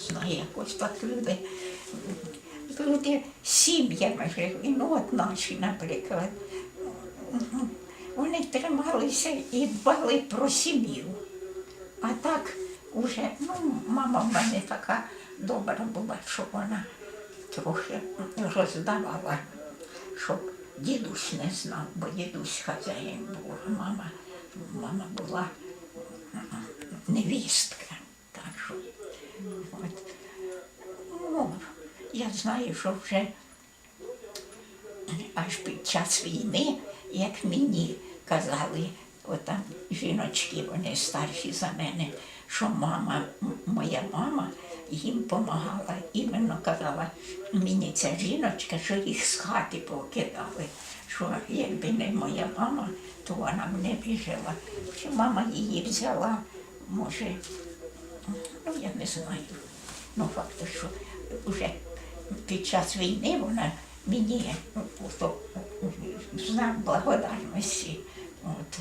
знаю, якось так люди. Люди сім'ями жили. Ну, от наші, наприклад. Вони трималися і дбали про сім'ю. А так уже, ну, мама в мене така добра була, що вона трохи роздавала, щоб дідусь не знав, бо дідусь хазяїн був, мама, мама була невістка. Я знаю, що вже аж під час війни, як мені казали, отам жіночки, вони старші за мене, що мама, моя мама їм допомагала. Іменно казала мені ця жіночка, що їх з хати покидали. Що якби не моя мама, то вона б не вижила. Що мама її взяла, може, ну я не знаю. Ну, факт, що вже під час війни вона мені ну, то, в знак благодарності от,